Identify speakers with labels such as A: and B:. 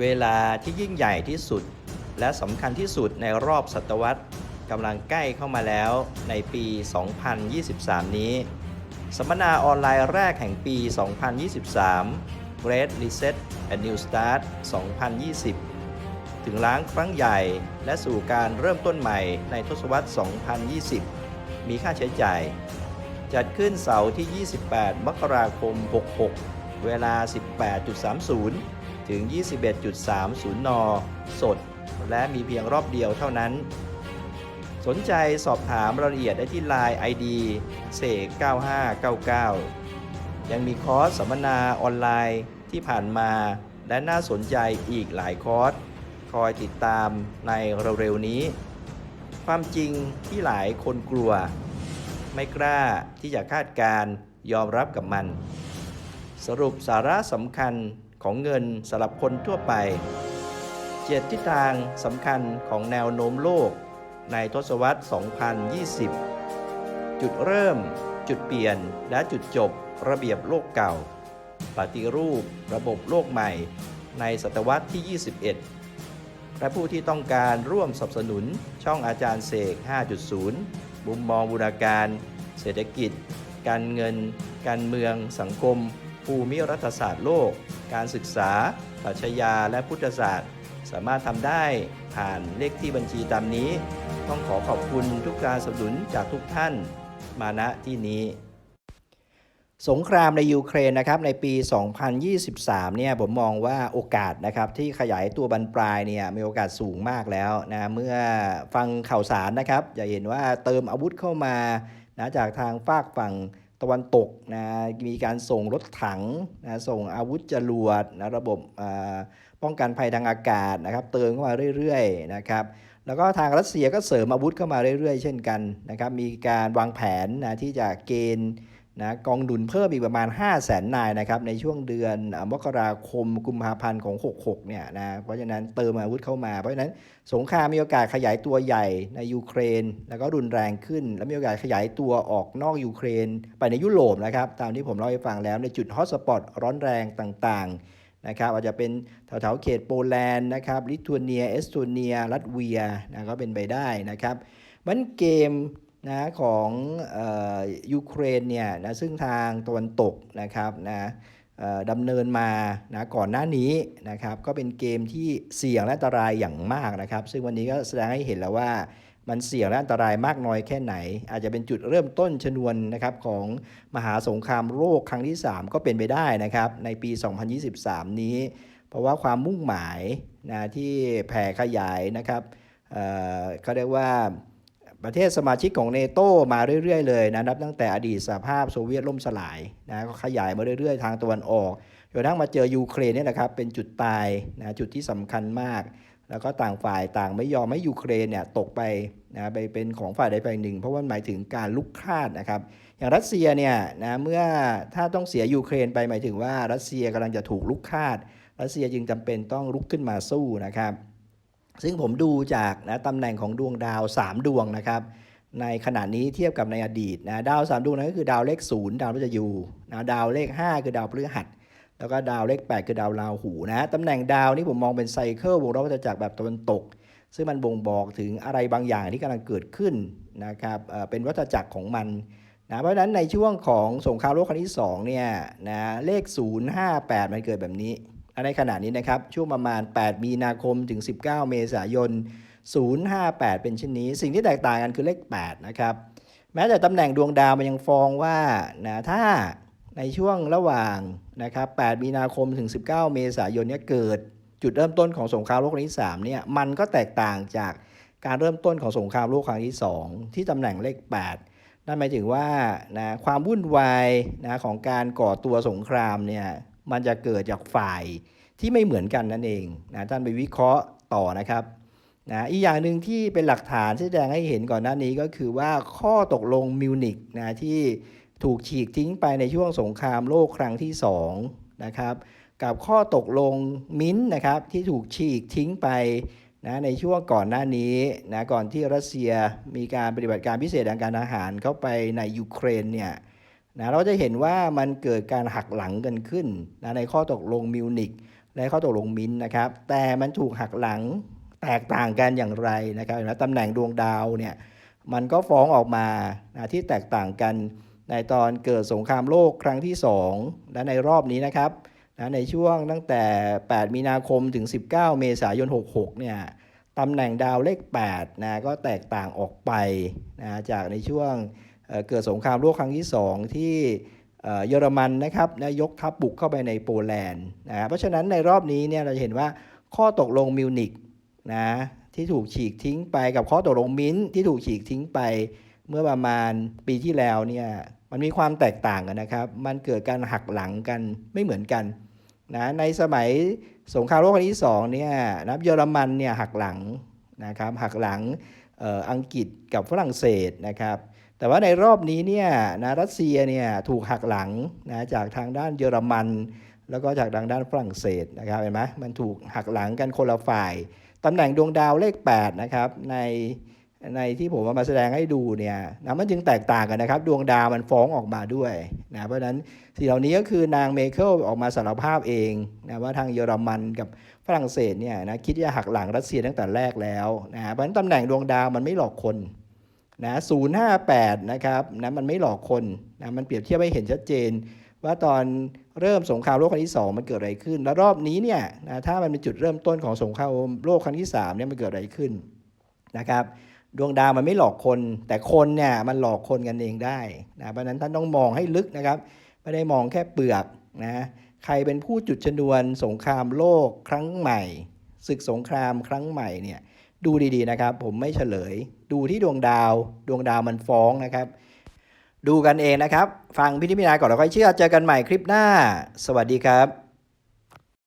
A: เวลาที่ยิ่งใหญ่ที่สุด และสำคัญที่สุดในรอบศตวรรษกำลังใกล้เข้ามาแล้วในปี 2023 นี้ สัมมนาออนไลน์แรกแห่งปี 2023 Great Reset and New Start 2020 ถึงล้างครั้งใหญ่และสู่การเริ่มต้นใหม่ในทศวรรษ 2020 มีค่าใช้จ่าย จัดขึ้นเสาร์ที่ 28 มกราคม 66 เวลา 18.30 ถึง 21.30 น สด และมีเพียงรอบเดียวเท่านั้น สนใจสอบถามรายละเอียดได้ที่ Line ID เสก9599 ยังมีคอร์สสัมมนาออนไลน์ที่ผ่านมาและน่าสนใจอีกหลายคอร์ส คอยติดตามในเร็วๆนี้ ความจริงที่หลายคนกลัว ไม่กล้าที่จะคาดการยอมรับกับมัน สรุปสาระสำคัญของเงินสำหรับคนทั่วไป เจ็ดทิศทางสำคัญของแนวโน้มโลก ในทศวรรษ 2020 จุดเริ่ม จุดเปลี่ยน และจุดจบระเบียบโลกเก่า ปฏิรูประบบโลกใหม่ ในศตวรรษที่ 21 และผู้ที่ต้องการร่วมสนับสนุนช่องอาจารย์เสก 5.0 มุมมองบูรณาการ เศรษฐกิจ การเงิน การเมือง สังคม ภูมิรัฐศาสตร์โลก การศึกษาปรัชญาและพุทธศาสตร์ สามารถทำได้ผ่านเลขที่บัญชีตามนี้ ต้องขอขอบคุณทุกการสนับสนุนจากทุกท่าน มาณที่นี้สงครามในยูเครนนะครับในปี 2023 เนี่ยผมมองว่าโอกาสนะครับที่ขยายตัวบรรปลายเนี่ยมีโอกาสสูงมากแล้วนะเมื่อฟังข่าวสารนะครับจะเห็นว่าเติมอาวุธเข้ามานะจากทางฝากฝั่ง ตะวันตกนะมีการส่งรถถังนะส่งอาวุธจรวดนะระบบอ่าป้องกันภัยทางอากาศนะครับเติมเข้ามาเรื่อยๆนะครับแล้วก็ทางรัสเซียก็เสริมอาวุธเข้ามาเรื่อยๆ เช่นกันนะครับมีการวางแผนนะที่จะเกณฑ์ นะกองดุลเพิ่มอีกประมาณ 5 0 0แสนนายนะครับในช่วงเดือนมกราคมกุมภาพันธ์ของ 66เนี่ยนะเพราะฉะนั้นเติมอาวุธเข้ามา เพราะฉะนั้นสงครามมีโอกาสขยายตัวใหญ่ในยูเครน แล้วก็รุนแรงขึ้น และมีโอกาสขยายตัวออกนอกยูเครน ไปในยุโรปนะครับตามที่ผมเล่าให้ฟังแล้วในจุดฮอตสปอตร้อนแรงต่างๆนะครับอาจจะเป็นแถวๆเขตโปแลนด์นะครับลิทัวเนียเอสโตเนียลัตเวียนะก็เป็นไปได้นะครับมันเกม นะของออยูเครนเนี่ยนะซึ่งทางตะวันตกนะครับนะดำเนินมานะก่อนหน้านี้นะครับก็เป็นเกมที่เสี่ยงและอันตรายอย่างมากนะครับ ซึ่งวันนี้ก็แสดงให้เห็นแล้วว่ามันเสี่ยงและอันตรายมากน้อยแค่ไหน อาจจะเป็นจุดเริ่มต้นชนวนนะครับของมหาสงครามโลกครั้งที่ 3 ก็เป็นไปได้นะครับในปี 2023 นี้ เพราะว่าความมุ่งหมายนะที่แผ่ขยายนะครับเอ่อเขาเรียกว่า ประเทศสมาชิกของเนโตมาเรื่อยๆเลยนะนับตั้งแต่อดีตสหภาพโซเวียตล่มสลายนะก็ขยายมาเรื่อยๆ ทางตะวันออกจนทั่งมาเจอยูเครนเนี่ยนะครับเป็นจุดตายนะจุดที่สำคัญมาก แล้วก็ต่างฝ่ายต่างไม่ยอมให้ยูเครนเนี่ยตกไปนะไปเป็นของฝ่ายใดฝ่ายหนึ่ง เพราะว่าหมายถึงการลุกคลาดนะครับอย่างรัสเซียเนี่ยนะเมื่อถ้าต้องเสียยูเครนไปหมายถึงว่ารัสเซียกำลังจะถูกลุกคลาดรัสเซียจึงจำเป็นต้องลุกขึ้นมาสู้นะครับ ซึ่งผมดูจากนะตำแหน่งของดวงดาว 3 ดวงนะครับ ในขณะนี้เทียบกับในอดีตนะดาว 3 ดวงนั้นก็คือดาวเลข 0 ดาวพฤหัสยูนะดาวเลข 5 คือดาวพฤหัส แล้วก็ดาวเลข 8 คือดาวราหูนะตำแหน่งดาวนี่ผมมองเป็นไซเคิลวงรอบวัฏจักรแบบตะวันตก ซึ่งมันบ่งบอกถึงอะไรบางอย่างที่กำลังเกิดขึ้นนะครับเอ่อเป็นวัฏจักรของมันนะเพราะฉะนั้นในช่วงของสงครามโลกครั้งที่2เนี่ยนะเลข 058 มันเกิดแบบนี้ ในขณะนี้นะครับ ช่วงประมาณ 8 มีนาคมถึง 19 เมษายน 058 เป็นเช่นนี้ สิ่งที่แตกต่างกันคือเลข 8 นะครับ แม้แต่ตำแหน่งดวงดาวมันยังฟองว่านะถ้าในช่วงระหว่างนะครับ 8 มีนาคมถึง 19 เมษายนเนี่ยเกิดจุดเริ่มต้นของสงครามโลกครั้งที่3เนี่ยมันก็แตกต่างจากการเริ่มต้นของสงครามโลกครั้งที่ 2 ที่ตำแหน่งเลข 8 นั่นหมายถึงว่านะความวุ่นวายนะของการก่อตัวสงครามเนี่ย มันจะเกิดจากฝ่ายที่ไม่เหมือนกันนั่นเองนะท่านไปวิเคราะห์ต่อนะครับนะอีกอย่างหนึ่งที่เป็นหลักฐานแสดงให้เห็นก่อนหน้านี้ก็คือว่าข้อตกลงมิวนิกนะที่ถูกฉีกทิ้งไปในช่วงสงครามโลกครั้งที่2นะครับกับข้อตกลงมินท์นะครับที่ถูกฉีกทิ้งไปนะในช่วงก่อนหน้านี้นะก่อนที่รัสเซียมีการปฏิบัติการพิเศษทางการทหารเข้าไปในยูเครนเนี่ย นะเราจะเห็นว่ามันเกิดการหักหลังกันขึ้นนะในข้อตกลงมิวนิกและข้อตกลงมินนะครับ แต่มันถูกหักหลังแตกต่างกันอย่างไรนะครับนไหมตำแหน่งดวงดาวเนี่ยมันก็ฟ้องออกมานะที่แตกต่างกันในตอนเกิดสงครามโลกครั้งที่2และในรอบนี้นะครับนะในช่วงตั้งแต่ 8 มีนาคมถึง 19 เมษายน 66 เนี่ยตำแหน่งดาวเลข8นะก็แตกต่างออกไปนะจากในช่วง เกิดสงครามโลกครั้งที่ 2 ที่เยอรมันนะครับนะยกทัพบุกเข้าไปในโปแลนด์นะเพราะฉะนั้นในรอบนี้เนี่ยเราจะเห็นว่าข้อตกลงมิวนิกนะที่ถูกฉีกทิ้งไปกับข้อตกลงมินท์ที่ถูกฉีกทิ้งไปเมื่อประมาณปีที่แล้วเนี่ยมันมีความแตกต่างกันนะครับ มันเกิดการหักหลังกันไม่เหมือนกันนะในสมัยสงครามโลกครั้งที่สองเนี่ยนะเยอรมันเนี่ยหักหลังนะครับหักหลังอออังกฤษกับฝรั่งเศสนะครับ แต่ว่าในรอบนี้เนี่ยนะรัสเซียเนี่ยถูกหักหลังนะจากทางด้านเยอรมัน แล้วก็จากทางด้านฝรั่งเศสนะครับเห็นไหมมันถูกหักหลังกันคนละฝ่ายตำแหน่งดวงดาวเลข 8 นะครับ ในในที่ผมเอามาแสดงให้ดูเนี่ยนะมันจึงแตกต่างกันนะครับ ดวงดาวมันฟ้องออกมาด้วยนะเพราะฉะนั้นสิ่งเหล่านี้ก็คือนางเมเคิลออกมาสารภาพเองนะว่าทางเยอรมันกับฝรั่งเศสเนี่ยนะคิดจะหักหลังรัสเซียตั้งแต่แรกแล้วนะเพราะฉะนั้นตำแหน่งดวงดาวมันไม่หลอกคน นะ058นะครับนะมันไม่หลอกคนนะมันเปรียบเทียบให้เห็นชัดเจน ว่าตอนเริ่มสงครามโลกครั้งที่ 2 มันเกิดอะไรขึ้น แล้วรอบนี้เนี่ยนะถ้ามันเป็นจุดเริ่มต้นของสงครามโลกครั้งที่3เนี่ยมันเกิดอะไรขึ้นนะครับดวงดาวมันไม่หลอกคน แต่คนเนี่ยมันหลอกคนกันเองได้นะเพราะฉะนั้นท่านต้องมองให้ลึกนะครับไม่ได้มองแค่เปลือกนะใครเป็นผู้จุดชนวนสงครามโลกครั้งใหม่ศึกสงครามครั้งใหม่เนี่ย ดูดีๆนะครับ ผมไม่เฉลย ดูที่ดวงดาว ดวงดาวมันฟ้องนะครับ ดูกันเองนะครับ ฟังพิธีพิจารณาก่อนแล้วค่อยเชื่อเจอกันใหม่คลิปหน้า สวัสดีครับ